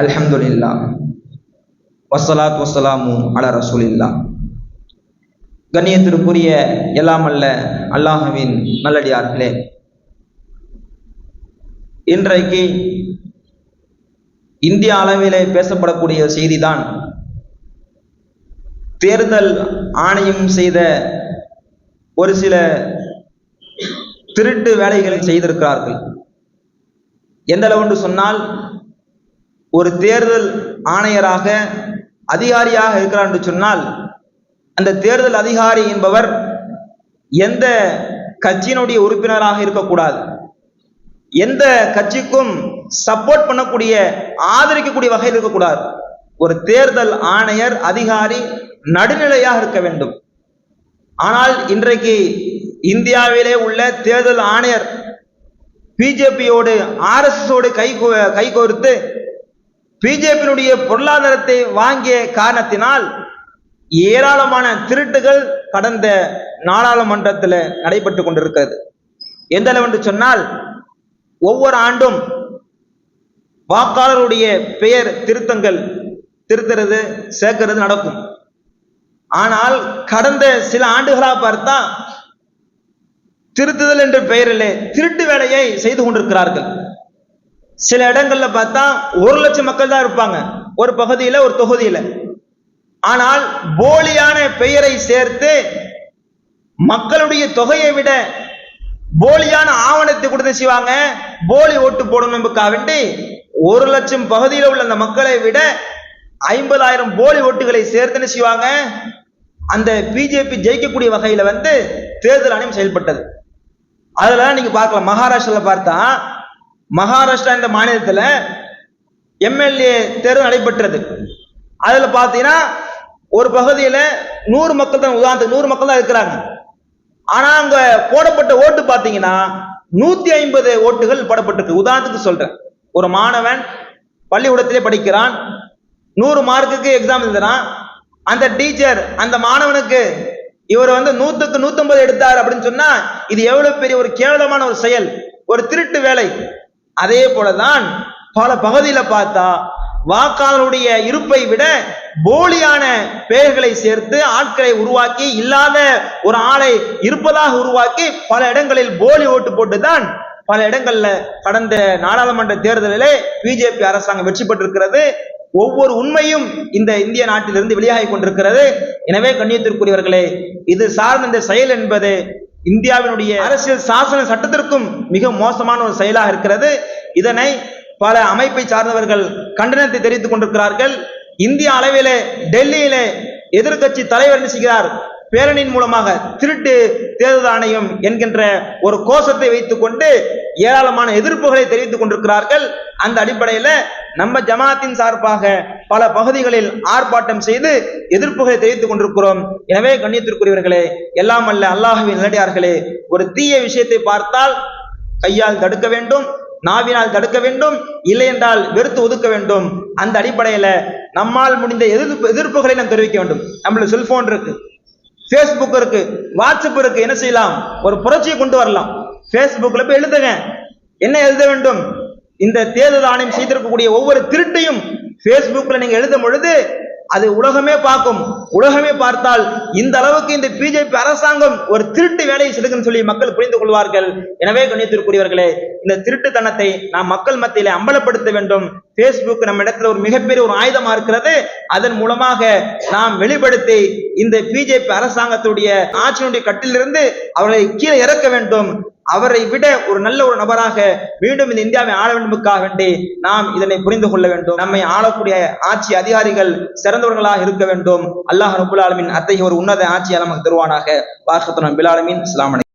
அல்ஹம்துலில்லா. வசலாத் வஸ்ஸலாமு அல ரசூலில்லா. கண்ணியத்திற்குரிய எல்லாம் அல்ல அல்லாஹுவின் நல்லடியார்களே. இன்றைக்கு இந்திய அளவிலே பேசப்படக்கூடிய செய்திதான் தேர்தல் ஆணையம் செய்த ஒரு சில திருட்டு வேலைகளை செய்திருக்கிறார்கள். எந்த அளவுன்னு சொன்னால் ஒரு தேர்தல் ஆணையராக அதிகாரியாக இருக்கிறார் என்று சொன்னால் அந்த தேர்தல் அதிகாரி என்பவர் எந்த கட்சியினுடைய உறுப்பினராக இருக்கக்கூடாது. எந்த கட்சிக்கும் சப்போர்ட் பண்ணக்கூடிய ஆதரிக்கக்கூடிய வகையில் இருக்கக்கூடாது. ஒரு தேர்தல் ஆணையர் அதிகாரி நடுநிலையாக இருக்க வேண்டும். ஆனால் இன்றைக்கு இந்தியாவிலே உள்ள தேர்தல் ஆணையர் பிஜேபியோடு ஆர்எஸ்எஸோடு கை கை கோர்த்து பிஜேபியினுடைய பொருளாதாரத்தை வாங்கிய காரணத்தினால் ஏராளமான திருட்டுகள் கடந்த நாடாளுமன்றத்தில் நடைபெற்று கொண்டிருக்கிறது. எந்த அளவு என்று சொன்னால் ஒவ்வொரு ஆண்டும் வாக்காளருடைய பெயர் திருத்தங்கள் திருத்துறது சேர்க்கிறது நடக்கும். ஆனால் கடந்த சில ஆண்டுகளாக பார்த்தா திருத்துதல் என்ற பெயரிலே திருட்டு வேலையை செய்து கொண்டிருக்கிறார்கள். சில இடங்கள்ல பார்த்தா ஒரு லட்சம் மக்கள் தான் இருப்பாங்க. ஒரு பகுதியில ஒரு தொகுதியில. ஆனால் போலியான பெயரை சேர்த்து மக்களுடைய தொகையை விட போலியான ஆவணத்தை கொடுத்து செய்வாங்க? போலி ஓட்டு போடணும் வேண்டி ஒரு லட்சம் பகுதியில் உள்ள அந்த மக்களை விட ஐம்பதாயிரம் போலி ஓட்டுகளை சேர்த்துன்னு செய்வாங்க? அந்த பிஜேபி ஜெயிக்கக்கூடிய வகையில வந்து தேர்தல் ஆணையம் செயல்பட்டது. அதெல்லாம் நீங்க பார்க்கலாம். மகாராஷ்டிரால பார்த்தா மகாராஷ்டிரா இந்த மாநிலத்தில் எம்எல்ஏ தேர்வு நடைபெற்றது. அதில் பார்த்தீங்கன்னா ஒரு பகுதியில் நூறு மக்கள் தான் உதாரணத்துக்கு நூறு மக்கள் தான் இருக்கிறாங்க. ஆனால் அங்கே போடப்பட்ட ஓட்டு பார்த்தீங்கன்னா நூற்றி ஐம்பது ஓட்டுகள் போடப்பட்டிருக்கு. உதாரணத்துக்கு சொல்கிறேன் ஒரு மாணவன் பள்ளிக்கூடத்திலே படிக்கிறான். நூறு மார்க்குக்கு எக்ஸாம் எழுதுறான். அந்த டீச்சர் அந்த மாணவனுக்கு இவர் வந்து நூற்றுக்கு நூற்றம்பது எடுத்தார் அப்படின்னு சொன்னால் இது எவ்வளோ பெரிய ஒரு கேவலமான ஒரு செயல். ஒரு திருட்டு வேலை. அதே போலதான் பல பகுதியில பார்த்தா வாக்காளருடைய இருப்பை விட போலியான பெயர்களை சேர்த்து ஆட்களை உருவாக்கி இல்லாத ஒரு ஆளை இருப்பதாக உருவாக்கி பல இடங்களில் போலி ஓட்டு போட்டுதான் பல இடங்கள்ல கடந்த நாடாளுமன்ற தேர்தலிலே பிஜேபி அரசாங்கம் வெற்றி பெற்றிருக்கிறது. ஒவ்வொரு உண்மையும் இந்த இந்திய நாட்டிலிருந்து வெளியாகி கொண்டிருக்கிறது. எனவே கண்ணியத்திற்குரியவர்களே இது சார்ந்த இந்த செயல் என்பது இந்தியாவினுடைய அரசியல் சாசன சட்டத்திற்கும் மிக மோசமான ஒரு செயலாக இருக்கிறது. இதனை பல அமைப்பை சார்ந்தவர்கள் கண்டனத்தை தெரிவித்துக் கொண்டிருக்கிறார்கள். இந்திய அளவிலே டெல்லியிலே எதிர்கட்சி தலைவர் என்ன செய்கிறார்? பேரணியின் மூலமாக திருட்டு தேர்தல் ஆணையம் என்கின்ற ஒரு கோஷத்தை வைத்துக்கொண்டு ஏராளமான எதிர்ப்புகளை தெரிவித்துக் கொண்டிருக்கிறார்கள். அந்த அடிப்படையில் நம்ம ஜமாத்தின் சார்பாக பல பகுதிகளில் ஆர்ப்பாட்டம் செய்து எதிர்ப்புகளை தெரிவித்துக் கொண்டிருக்கிறோம். எனவே கண்ணியத்திற்குரியவர்களே எல்லாம் அல்ல அல்லாஹுவின் நிலடியார்களே ஒரு தீய விஷயத்தை பார்த்தால் கையால் தடுக்க வேண்டும் நாவினால் தடுக்க வேண்டும் இல்லை என்றால் வெறுத்து ஒதுக்க வேண்டும். அந்த அடிப்படையில நம்மால் முடிந்த எதிர்ப்பு எதிர்ப்புகளை நாம் தெரிவிக்க வேண்டும். நம்மள செல்போன் இருக்கு ஃபேஸ்புக் இருக்கு வாட்ஸ்அப் இருக்கு என்ன செய்யலாம்? ஒரு புரட்சியை கொண்டு வரலாம். ஃபேஸ்புக்கில் போய் எழுதுங்க. என்ன எழுத வேண்டும்? இந்த தேர்தல் ஆணையம் செய்திருக்கக்கூடிய ஒவ்வொரு திருட்டையும் ஃபேஸ்புக்கில் நீங்கள் எழுதும் பொழுது அது உலகமே பார்க்கும். உலகமே பார்த்தால் இந்த அளவுக்கு இந்த பிஜேபி அரசாங்கம் ஒரு திருட்டு வேலையை செலுக்குன்னு சொல்லி மக்கள் புரிந்து கொள்வார்கள். எனவே கண்ணியத்திற்குரியவர்களே இந்த திருட்டுத்தனத்தை நாம் மக்கள் மத்தியில அம்பலப்படுத்த வேண்டும். பேஸ்புக் நம்ம இடத்துல ஒரு மிகப்பெரிய ஒரு ஆயுதமா இருக்கிறது. அதன் மூலமாக நாம் வெளிப்படுத்தி இந்த பிஜேபி அரசாங்கத்துடைய ஆட்சியினுடைய கட்டிலிருந்து அவர்களை கீழே இறக்க வேண்டும். அவரை விட ஒரு நல்ல ஒரு நபராக மீண்டும் இந்த இந்தியாவை ஆள வேண்டுமுக்காக வேண்டி நாம் இதனை புரிந்து கொள்ள வேண்டும். நம்மை ஆளக்கூடிய ஆட்சி அதிகாரிகள் சிறந்தவர்களாக இருக்க வேண்டும். அல்லாஹ் ரபுல் ஆலமின் அத்தகைய ஒரு உன்னத ஆட்சியை நமக்கு தருவானாக. வாசத்துடன் பிலாலமின் இஸ்லாமனை